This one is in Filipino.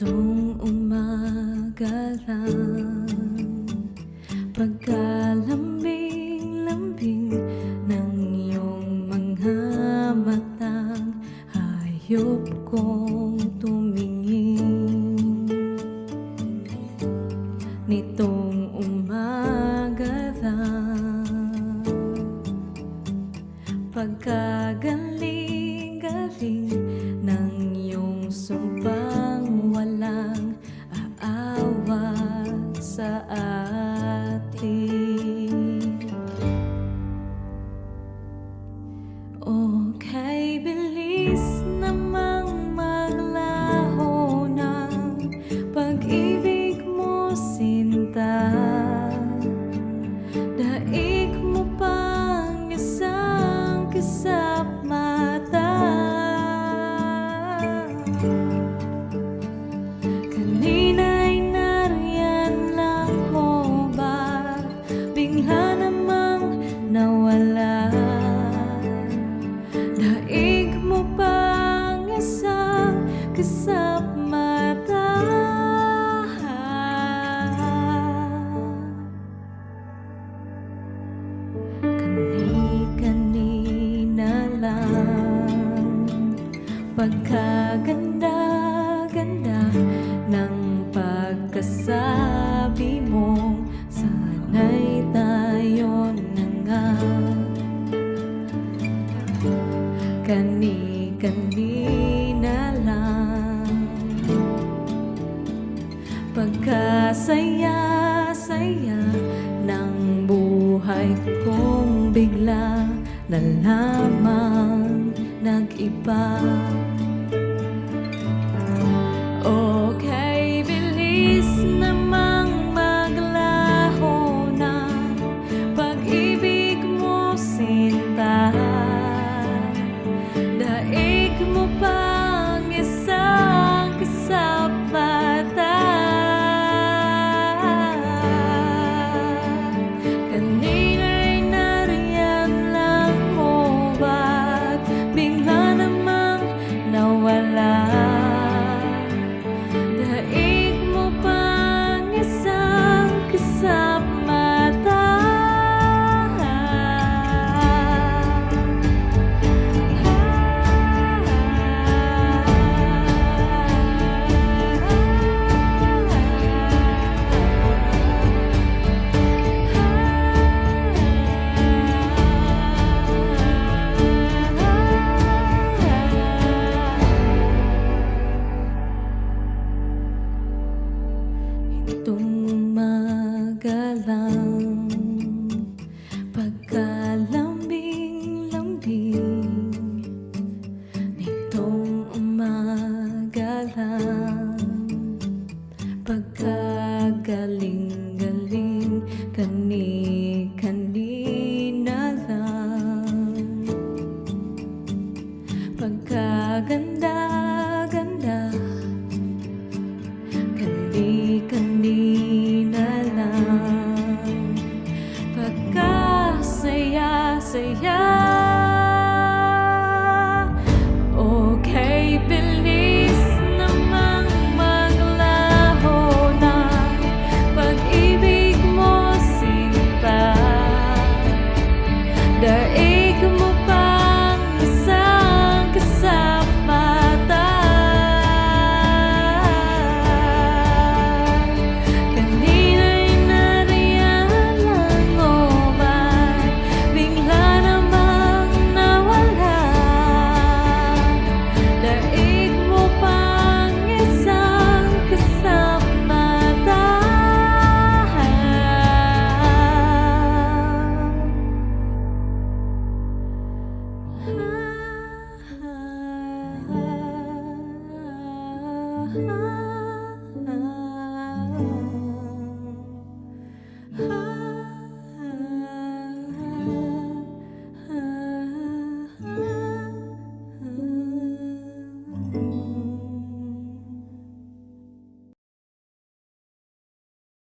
Itong umaga lang Pagkalambing-lambing ng iyong mga matang Hayop kong tumingin. Nitong Pagkaganda-ganda ng pagkasabi mo. Sana'y tayo na nga. Kani-kanina lang. Pagkasaya-saya ng buhay kong bigla na lamang nag-iba. Oh. tumagalang I